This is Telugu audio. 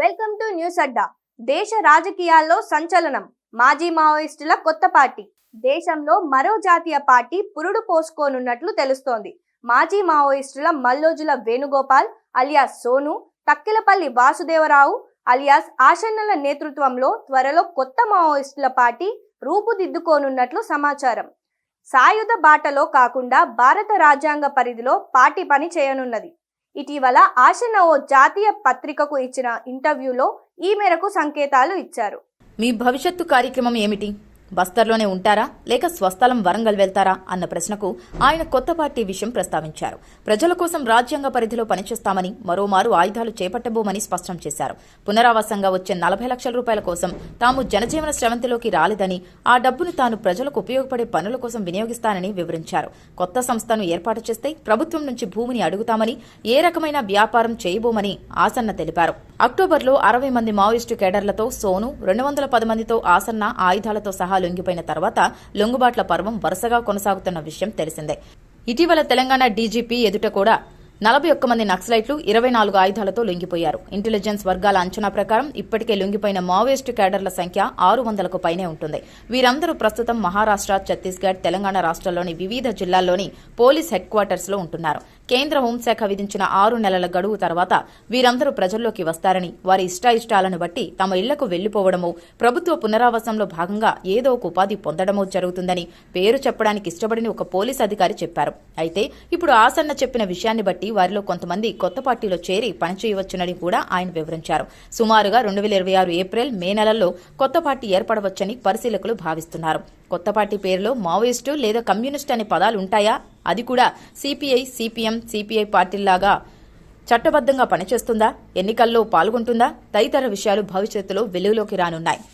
వెల్కమ్ టు న్యూస్ అడ్డా. దేశ రాజకీయాల్లో సంచలనం. మాజీ మావోయిస్టుల కొత్త పార్టీ. దేశంలో మరో జాతీయ పార్టీ పురుడు పోసుకోనున్నట్లు తెలుస్తోంది. మాజీ మావోయిస్టుల మల్లోజుల వేణుగోపాల్ అలియాస్ సోను తక్కిలపల్లి వాసుదేవరావు అలియాస్ ఆశన్నల నేతృత్వంలో త్వరలో కొత్త మావోయిస్టుల పార్టీ రూపుదిద్దుకోనున్నట్లు సమాచారం. సాయుధ బాటలో కాకుండా భారత రాజ్యాంగ పరిధిలో పార్టీ పని చేయనున్నది. ఇటీవల ఆశన ఓ జాతీయ పత్రికకు ఇచ్చిన ఇంటర్వ్యూలో ఈ మేరకు సంకేతాలు ఇచ్చారు. మీ భవిష్యత్తు కార్యక్రమం ఏమిటి? బస్తర్లోనే ఉంటారా? లేక స్వస్థలం వరంగల్ వెళ్తారా? అన్న ప్రశ్నకు ఆయన కొత్త పార్టీ విషయం ప్రస్తావించారు. ప్రజల కోసం రాజ్యాంగ పరిధిలో పనిచేస్తామని మరోమారు ఆయుధాలు చేపట్టబోమని స్పష్టం చేశారు. పునరావాసంగా వచ్చే నలభై లక్షల రూపాయల కోసం తాము జనజీవన స్రవంతిలోకి రాలేదని ఆ డబ్బును తాను ప్రజలకు ఉపయోగపడే పనుల కోసం వినియోగిస్తానని వివరించారు. కొత్త సంస్థను ఏర్పాటు చేస్తే ప్రభుత్వం నుంచి భూమిని అడుగుతామని ఏ రకమైన వ్యాపారం చేయబోమని ఆసన్న తెలిపారు. అక్టోబర్లో అరవై మంది మావోయిస్టు కేడర్లతో సోను రెండు వందల పది మందితో ఆసన్న ఆయుధాలతో సహా లొంగిపోయిన తర్వాత లొంగుబాట్ల పర్వం వరుసగా కొనసాగుతున్న విషయం తెలిసిందే. ఇటీవల తెలంగాణ డీజీపీ ఎదుట కూడా నలభై ఒక్క మంది నక్సలైట్లు ఇరవై నాలుగు ఆయుధాలతో లొంగిపోయారు. ఇంటెలిజెన్స్ వర్గాల అంచనా ప్రకారం ఇప్పటికే లొంగిపోయిన మావోయిస్టు కేడర్ల సంఖ్య ఆరు వందలకు పైనే ఉంటుంది. వీరందరూ ప్రస్తుతం మహారాష్ట్ర ఛత్తీస్గఢ్ తెలంగాణ రాష్ట్రాల్లోని వివిధ జిల్లాల్లోని పోలీస్ హెడ్ క్వార్టర్స్లో ఉంటున్నారు. కేంద్ర హోంశాఖ విధించిన ఆరు నెలల గడువు తర్వాత వీరందరూ ప్రజల్లోకి వస్తారని వారి ఇష్టాయిష్టాలను బట్టి తమ ఇళ్ళకు వెళ్ళిపోవడమో ప్రభుత్వ పునరావాసంలో భాగంగా ఏదో ఒక ఉపాధి పొందడమో జరుగుతుందని పేరు చెప్పడానికి ఇష్టపడని ఒక పోలీస్ అధికారి చెప్పారు. అయితే ఇప్పుడు ఆసన్న చెప్పిన విషయాన్ని బట్టి వారిలో కొంతమంది కొత్త పార్టీలో చేరి పనిచేయవచ్చునని కూడా ఆయన వివరించారు. సుమారుగా రెండు వేల ఇరవై ఆరు ఏప్రిల్ మే నెలల్లో కొత్త పార్టీ ఏర్పడవచ్చని పరిశీలకులు భావిస్తున్నారు. కొత్త పార్టీ పేరులో మావోయిస్టు లేదా కమ్యూనిస్టు అనే పదాలు ఉంటాయా? అది కూడా సిపిఐ సిపిఎం సిపిఐ పార్టీల్లాగా చట్టబద్ధంగా పనిచేస్తుందా? ఎన్నికల్లో పాల్గొంటుందా? తదితర విషయాలు భవిష్యత్తులో వెలుగులోకి రానున్నాయి.